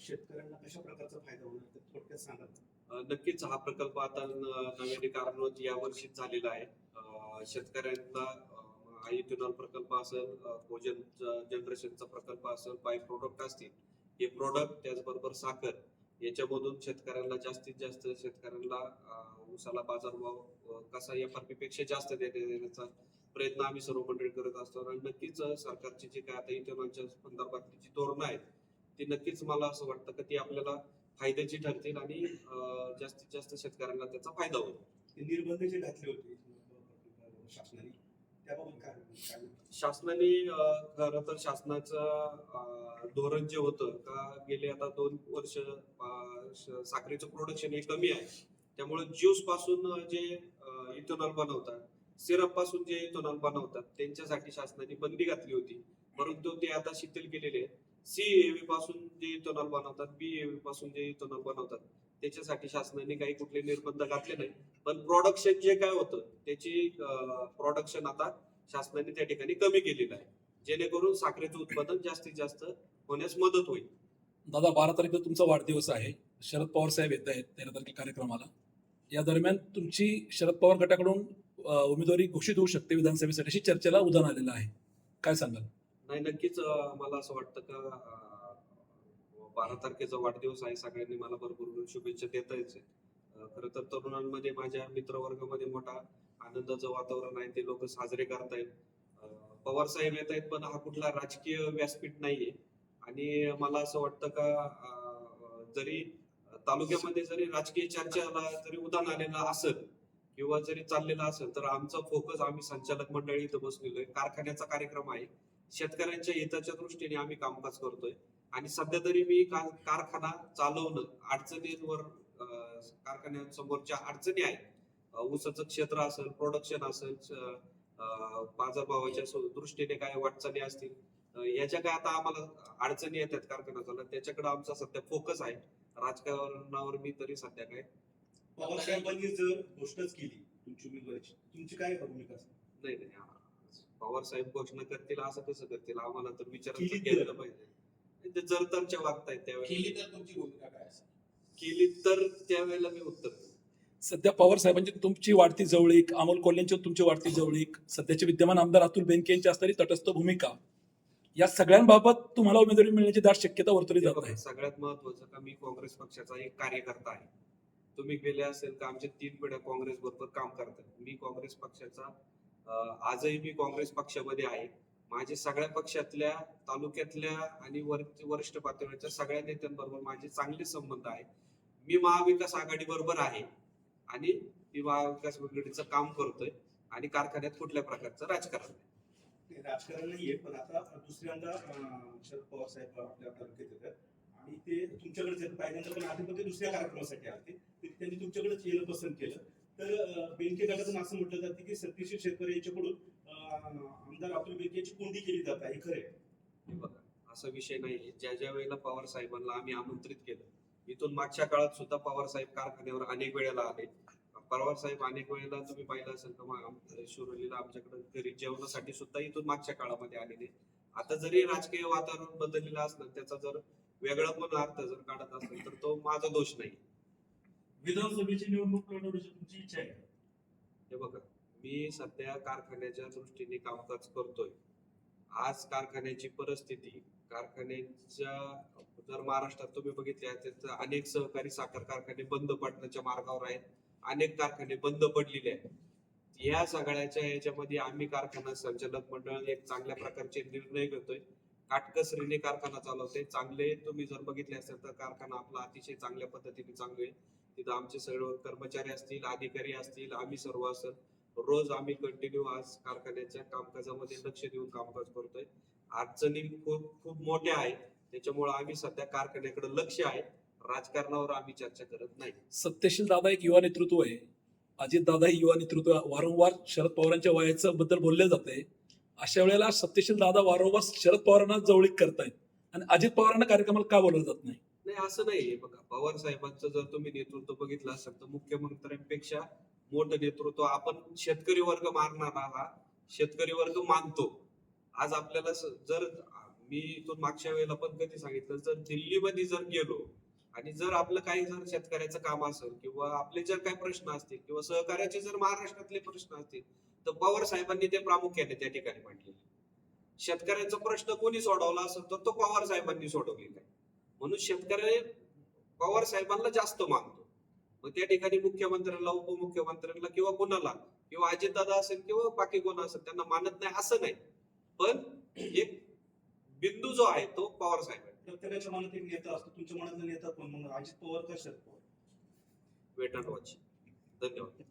शेतकऱ्यांना कशा प्रकारचा फायदा होणार ते थोडक्यात सांगा. नक्कीच हा प्रकल्प आता नव्याने कार्यान्वित या वर्षीच झालेला आहे. शेतकऱ्यांना अ, इथेनॉल प्रकल्प असेल भोजन जनरेशनचा प्रकल्प असेल बाय प्रोडक्ट असतील हे प्रोडक्ट त्याचबरोबर साखर याच्यामधून शेतकऱ्यांना जास्तीत जास्त शेतकऱ्यांना उसाला बाजारभाव कसा एफ आर पी पेक्षा जास्त देण्या- देण्याचा प्रयत्न आम्ही सर्व मंडळी करत असतो. आणि नक्कीच सरकारची जी काय आता इथेनॉलच्या संदर्भातली जी धोरणं आहेत ती नक्कीच मला असं वाटतं की ती आपल्याला फायद्याची ठरतील आणि जास्तीत जास्त शेतकऱ्यांना त्याचा फायदा होईल. ते निर्बंध जे घातले होते शासनाने त्याबाबत काय काय शासनाने अं, खरं तर शासनाचं धोरण जे होतं का गेले आता दोन वर्ष साखरेचं प्रोडक्शन हे कमी आहे. त्यामुळे ज्यूसपासून जे इथेनॉल बनवतात सिरपपासून जे इथेनॉल बनवतात त्यांच्यासाठी शासनाने बंदी घातली होती. परंतु ते आता शिथिल केलेले आहे सी एव्ही पासून जे इथेनॉल बनवतात बी एव्ही पासून जे इथेनॉल बनवतात त्याच्यासाठी शासनाने काही कुठले निर्बंध घातले नाही पण प्रोडक्शन जे काय होतं त्याची प्रोडक्शन आता शासनाने त्या ठिकाणी कमी केलेलं आहे. जेणेकरून साखरेचं उत्पादन जास्तीत जास्त होण्यास मदत होईल. दादा बारा तारखेला तुमचा वाढदिवस आहे. शरद पवार साहेब येत आहेत तेरा तारखे कार्यक्रमाला. या दरम्यान तुमची शरद पवार गटाकडून उमेदवारी घोषित होऊ शकते विधानसभेसाठी अशी चर्चेला उदाहरण आलेलं आहे. काय सांगाल? नाही नक्कीच मला असं वाटतं का बारा तारखेचा वाढदिवस आहे. सगळ्यांनी मला भरपूर शुभेच्छा देता यायचे खरं तर तरुणांमध्ये माझ्या मित्रवर्गामध्ये मोठा आनंदाचं वातावरण आहे. ते लोक साजरे करतायत. पवार साहेब येत आहेत पण हा कुठला राजकीय व्यासपीठ नाहीये. आणि मला असं वाटतं का जरी तालुक्यामध्ये जरी राजकीय चर्चेला जरी उदाहरण आलेलं असेल किंवा जरी चाललेला असेल तर आमचा फोकस आम्ही संचालक मंडळी इथं बसलेलो आहे. कारखान्याचा कार्यक्रम आहे. शेतकऱ्यांच्या हिताच्या दृष्टीने आम्ही कामकाज करतोय. आणि सध्या तरी मी कारखाना चालवणं अडचणींवर कारखान्यांसमोरच्या अडचणी आहेत. ऊसाचं क्षेत्र असेल प्रोडक्शन असेल बाजारभावाच्या दृष्टीने काय वाटचाली असतील याच्या काय आता आम्हाला अडचणी येतात कारखाना चालत त्याच्याकडे आमचा सध्या फोकस आहे. राजकारणावर मी तरी सध्या काय पवार साहेबांनी जर घोषणाच केली तुमची उमेदवारीची तुमची काय भूमिका नाही नाही. पवार साहेब घोषणा करतील असं कसं करतील? आम्हाला तर विचार तर. पाहिजे. ते जर तरच्या वागतायत त्यावेळेला. केली तर तुमची भूमिका काय असेल? केली तर त्यावेळेला मी उत्तर देईन. सध्या पवार साहेबांची तुमची वाढती जवळीक अमोल कोल्हेंची तुमची वाढती जवळीक सध्याचे विद्यमान आमदार अतुल बेनके यांची असणारी तटस्थ भूमिका या सगळ्यांबाबत तुम्हाला उमेदवारी मिळण्याची दाट शक्यता वर्तवली जात आहे. सगळ्यात महत्वाचं का मी काँग्रेस पक्षाचा एक कार्यकर्ता आहे. तुम्ही गेले असेल का आमच्या तीन पिढ्या काँग्रेस बरोबर काम करतात. मी काँग्रेस पक्षाचा आजही मी काँग्रेस पक्षामध्ये आहे. माझे सगळ्या पक्षातल्या तालुक्यातल्या आणि वरिष्ठ पातळीच्या सगळ्या नेत्यांबरोबर माझे चांगले संबंध आहेत. मी महाविकास आघाडी बरोबर आहे आणि मी महाविकास आघाडीचं काम करतोय आणि कारखान्यात कुठल्या प्रकारचं राजकारण नाही. राजकारण नाहीये पण आता दुसऱ्यांदा शरद पवार साहेब आपल्या तालुक्यात येतात. आणि ते तुमच्याकडे पहिल्यांदा पण आधी पण ते दुसऱ्या कार्यक्रमासाठी आले ते त्यांनी तुमच्याकडेच येणं पसंत केलं. तर अं, गटातून असं म्हटलं जातं की सतीश शेतकरी यांच्याकडून आमदार अतुल बेनके यांची कोंडी केली जात. आहे खरे हे बघा असा विषय नाही ज्या ज्या वेळेला पवार साहेबांना आम्ही आमंत्रित केलं इथून मागच्या काळात सुद्धा पवार साहेब कारखान्यावर अनेक वेळेला आले. पवार साहेब अनेक वेळेला तुम्ही पाहिलं असेल तर शिरोलीला आमच्याकडे घरी जेवणासाठी सुद्धा इथून मागच्या काळामध्ये आलेले. आता जरी राजकीय वातावरण बदललेलं असलं त्याचा जर वेगळा पण अर्थ जर काढत असेल तर तो माझा दोष नाही. विधानसभेची निवडणूक लढवण्याची तुमची इच्छा आहे हे बघा मी सध्या कारखान्याच्या दृष्टीने कामकाज करतोय. आज कारखान्याची परिस्थिती कारखान्याच्या जर महाराष्ट्रात तुम्ही बघितले तर अनेक सहकारी साखर कारखाने बंद पडण्याच्या मार्गावर आहेत. अनेक कारखाने बंद पडलेले आहेत. या सगळ्याच्या याच्यामध्ये आम्ही कारखाना संचालक मंडळ एक चांगल्या प्रकारचे निर्णय घेतोय. काटकसरीने कारखाना चालवते चांगले तुम्ही जर बघितले असेल तर कारखाना आपला अतिशय चांगल्या पद्धतीने चांगले आहे. तिथं आमचे सर्व कर्मचारी असतील अधिकारी असतील आम्ही सर्व असेल रोज आम्ही कंटिन्यू आज कारखान्याच्या कामकाजामध्ये लक्ष देऊन कामकाज करतोय. अडचणी खूप खूप मोठ्या आहेत. त्याच्यामुळे आम्ही सध्या कारखान्याकडे लक्ष आहे. राजकारणावर आम्ही चर्चा करत नाही. सत्यशील दादा एक युवा नेतृत्व आहे. अजित दादा हे युवा नेतृत्व वारंवार शरद पवारांच्या वयाचं बद्दल बोलले जाते. अशा वेळेला सत्यशील दादा वारंवार शरद पवारांना जवळीक करतायत. आणि अजित पवारांना कार्यक्रमाला का बोललं जात नाही? असं नाहीये. बघा पवार साहेबांचं जर तुम्ही नेतृत्व बघितलं असेल तर मुख्यमंत्र्यांपेक्षा मोठं नेतृत्व आपण शेतकरी वर्ग मारणारा हा शेतकरी वर्ग मानतो. आज आपल्याला जर मी इथून मागच्या वेळेला पण कधी सांगितलं जर दिल्लीमध्ये जर गेलो आणि जर आपलं काही जर शेतकऱ्याचं काम असेल किंवा आपले जर काही प्रश्न असतील किंवा सहकार्याचे जर महाराष्ट्रातले प्रश्न असतील तर पवार साहेबांनी ते प्रामुख्याने त्या ठिकाणी मांडलेले शेतकऱ्यांचा प्रश्न कोणी सोडवला असेल तर तो पवार साहेबांनी सोडवलेला आहे. म्हणून शेतकरी पवार साहेबांना जास्त मानतो. मग त्या ठिकाणी मुख्यमंत्र्यांना उपमुख्यमंत्र्यांना किंवा कोणाला किंवा अजितदादा असेल किंवा बाकी कोण असेल त्यांना मानत नाही असं नाही. पण एक बिंदू जो आहे तो पवार साहेब प्रत्येकाच्या मनात एक नेता असतो तुमच्या मनातला नेता कोण? मग अजित पवार का Sharad Pawar? Wait and watch धन्यवाद.